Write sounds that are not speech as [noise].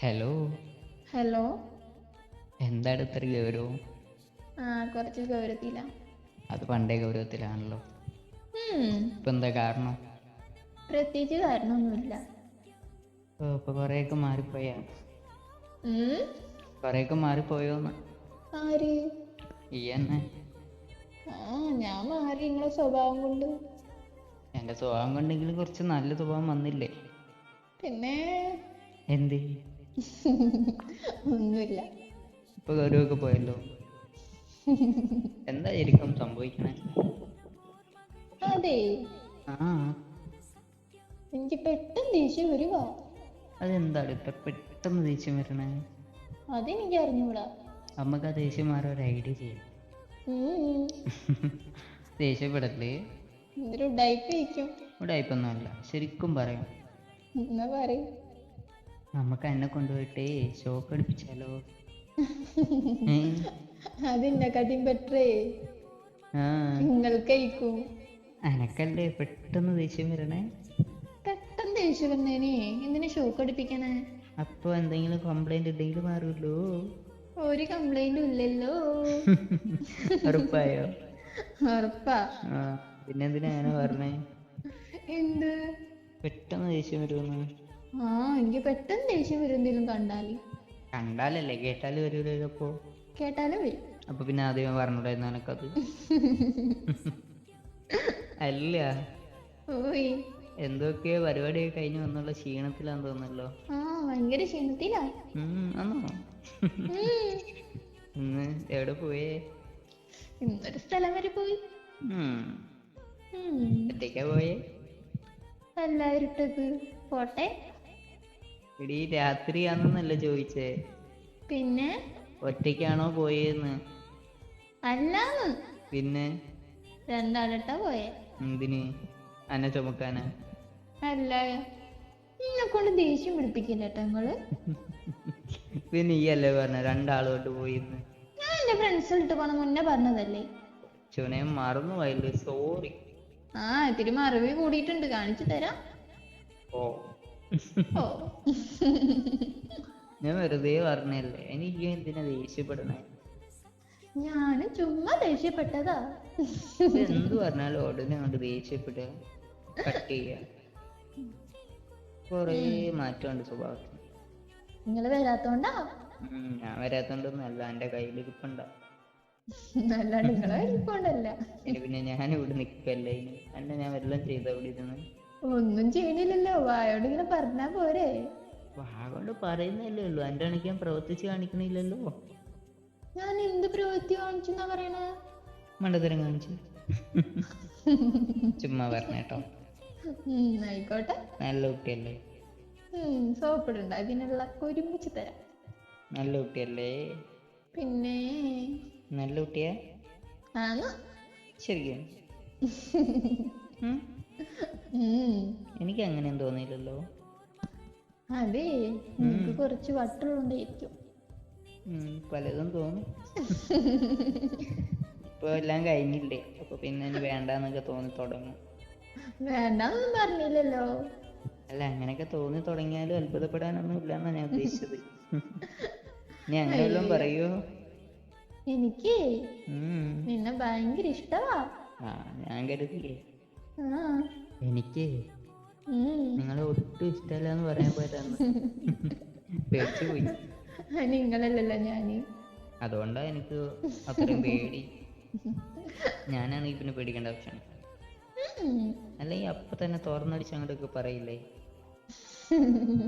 Hello hello എന്താണ് ഇത്ര ഗൗരവം? ആ കുറച്ച് ഗൗരവത്തില. അത് പണ്ടേ ഗൗരവത്തിലാണല്ലോ. ഇപ്പൊ എന്താ കാരണം? പ്രത്യേകിച്ച് കാരണമൊന്നുമില്ല. ഇപ്പൊ കൊറേയൊക്കെ മാറിപ്പോയാ? കൊറേയൊക്കെ മാറിപ്പോയോന്ന് ആര്? ഈ എന്നെ ആ ഞാൻ മാറി നിങ്ങളെ സ്വഭാവം കൊണ്ട്. എന്റെ സ്വഭാവം കൊണ്ടെങ്കിലും കുറച്ച് നല്ല സ്വഭാവം വന്നില്ലേ? പിന്നെ? എന്ത്? ഒന്നുമില്ല. ഇപ്പൊ ഗൗരവമൊക്കെ പോയല്ലോ? എന്തായിരിക്കും സംഭവിക്കണേ? അതെ. ആ. എനിക്ക് പെട്ടെന്ന് ദേഷ്യം വരുവാ. അതെന്താണ്? ഇപ്പൊ പെട്ടെന്ന് ദേഷ്യം വരണേ? അതെനിക്ക് അറിഞ്ഞൂടാ. നമുക്ക് ആ ദേഷ്യം മാറാൻ ഒരു ഐഡിയ ചെയ്യാം. ദേഷ്യപ്പെടല്ലേ? എന്തൊരു ഉടായ്പൊന്നുമല്ല ശരിക്കും പറയാം. എന്നാ പറയും. നമുക്ക് എന്നെ കൊണ്ടുപോയിട്ട് ഷോക്ക് അടിപ്പിച്ചാലോ? [laughs] ഏ? അതിനെക്കാട്ടിയും ബെറ്ററേ ആ. നിങ്ങൾക്കയക്കും അനക്കല്ലേ പെട്ടെന്ന് ദേഷ്യം വരണേ? പെട്ടെന്ന് ദേഷ്യം വന്നേനെ. എന്തിനാ ഷോക്ക് അടിപ്പിക്കണേ? അപ്പൊ എന്തെങ്കിലും കംപ്ലൈന്റ് ഉണ്ടെങ്കിൽ മാറുമല്ലോ ഒരു കംപ്ലൈന്റും ഇല്ലല്ലോ. [laughs] ഉറപ്പായോ? ഉറപ്പാ. പിന്നെന്തിനാ അങ്ങനെ പറഞ്ഞേ? എന്ത്? പെട്ടെന്ന് ദേഷ്യം വരുമെന്ന് ആ എനിക്ക് പെട്ടെന്ന് ദേഷ്യം വരും എന്തെങ്കിലും കണ്ടാൽ. കണ്ടാലല്ലേ? കേട്ടാൽ വരൂലല്ലോ അപ്പോ? കേട്ടാലും വരും. അപ്പൊ പിന്നെ ആദ്യം പറഞ്ഞൂടായിരുന്നു എനക്കത്? അല്ല. ഓയ്. എന്തൊക്കെയോ പരിപാടി കഴിഞ്ഞു വന്നുള്ള ക്ഷീണത്തിലാന്ന് തോന്നല്ലോ ആ ഭയങ്കര ക്ഷീണത്തിലാ. ആണോ ഇന്ന് എവിടെ പോയേ? ഇന്നൊരു സ്ഥലം വരെ പോയി. ഒറ്റയ്ക്കാ പോയേ? എല്ലാവരും പോട്ടെ. ഇടീ രാത്രിയാണെന്നല്ല ചോദിച്ചേ? പിന്നെ? ഒറ്റയ്ക്കാണോ പോയെന്ന്? അല്ലാന്ന് പിന്നെ? രണ്ടാളട്ടാ പോയെ. എന്തിന്? അന്നെ ചുമക്കാനാ? അല്ല. നിന്നെ കൊണ്ട് ദേഷ്യം പിടിപ്പിക്കില്ല കേട്ടോ നിങ്ങൾ പിന്നെ ഈ അല്ലേ പറഞ്ഞ രണ്ടാളോട്ട് പോയിന്ന്. ഞാൻ എന്റെ ഫ്രണ്ട്സിലിട്ട് പോണ മുന്നേ പറഞ്ഞതല്ലേ. ചുനെ മറന്നു പോയല്ലേ സോറി. ആ ഇത്തിരി മറവി കൂടിയിട്ടുണ്ട് കാണിച്ചു തരാം. ഓ. ഞാൻ വെറുതെ പറഞ്ഞല്ലേ എനിക്ക് എന്തിനാ ദേഷ്യപ്പെടണേ ഞാൻ ചുമ്മാ ദേഷ്യപ്പെട്ടതാ. എന്ത് പറഞ്ഞാലും ഉടനെ അങ്ങോട്ട് ദേഷ്യപ്പെടുക. കട്ട് ചെയ്യുക. കൊറേ മാറ്റമുണ്ട് സ്വഭാവത്തിന് നിങ്ങൾ വരാത്തോണ്ടാ? ഉം, ഞാൻ വരാത്തോണ്ടൊന്നും അല്ല എന്റെ കയ്യിലിരിപ്പുണ്ട അല്ലാണ്ട് നിങ്ങളെ വലിപ്പോണ്ടല്ല ഇനി പിന്നെ ഞാൻ ഇവിടെ നിക്കല്ലേ ഇനി? എന്നെ ഞാൻ വല്ലതും ചെയ്ത ഇവിടെ ഇരുന്ന്? ഒന്നും ചെയ്യണില്ലല്ലോ. വായോട് ഇങ്ങനെ പറഞ്ഞാ പോരെ. വാഗോണ്ട് പറയുന്നല്ലേ ഉള്ളൂ. എന്റെ അണക്ക് ഞാൻ പ്രവർത്തിച്ച് കാണിക്കണില്ലല്ലോ. ഞാൻ എന്ത് പ്രവൃത്തി കാണിച്ചെന്നാ പറയണേ? മണ്ടത്തരം കാണിച്ചു. ചുമ്മാ പറഞ്ഞേട്ടോ ഉം, ആയിക്കോട്ടെ. നല്ല കുട്ടിയല്ലേ. സോപ്പിടുണ്ട്. അതിനെല്ലാം ഒരുമിച്ച് തരാം. നല്ല കുട്ടിയല്ലേ. പിന്നെ? നല്ല കുട്ടിയാ? ആന്ന് ശരിക്കും. [laughs] ഉം? എനിക്ക് അങ്ങനെയും തോന്നിയില്ലല്ലോ. അതെ നിനക്ക് കുറച്ച് വട്ടുള്ളോണ്ടായിരിക്കും ഉം, പലതും തോന്നും. ഇപ്പൊ എല്ലാം കഴിഞ്ഞില്ലേ? അപ്പൊ പിന്നെ ഇനി വേണ്ടാന്നൊക്കെ തോന്നി തുടങ്ങും. വേണ്ടെന്നൊന്നും പറഞ്ഞില്ലല്ലോ. അല്ല അങ്ങനെയൊക്കെ തോന്നി തുടങ്ങിയാലും അത്ഭുതപ്പെടാനൊന്നും ഇല്ലെന്നാ ഞാൻ ഉദ്ദേശിച്ചത്. നീ അങ്ങനെ വല്ലതും പറയോ. എനിക്ക്. നിന്നെ ഭയങ്കര ഇഷ്ടവാ. ആ ഞാൻ കരുതിയേ. ആ എനിക്ക്. നിങ്ങളെ ഒട്ടും ഇഷ്ടമല്ല എന്ന് പറയാൻ പോയതാണ്. [laughs] പേടിച്ചു പോയി നിങ്ങളല്ലല്ലോ ഞാൻ. അതുകൊണ്ടാ എനിക്ക് അത്രയും പേടി. ഞാനാണ് പിന്നെ പേടിക്കേണ്ട ആവശ്യമാണ്. അല്ലെങ്കിൽ അപ്പൊ തന്നെ തുറന്നടിച്ച് അങ്ങോട്ടൊക്കെ പറയില്ലേ? [laughs]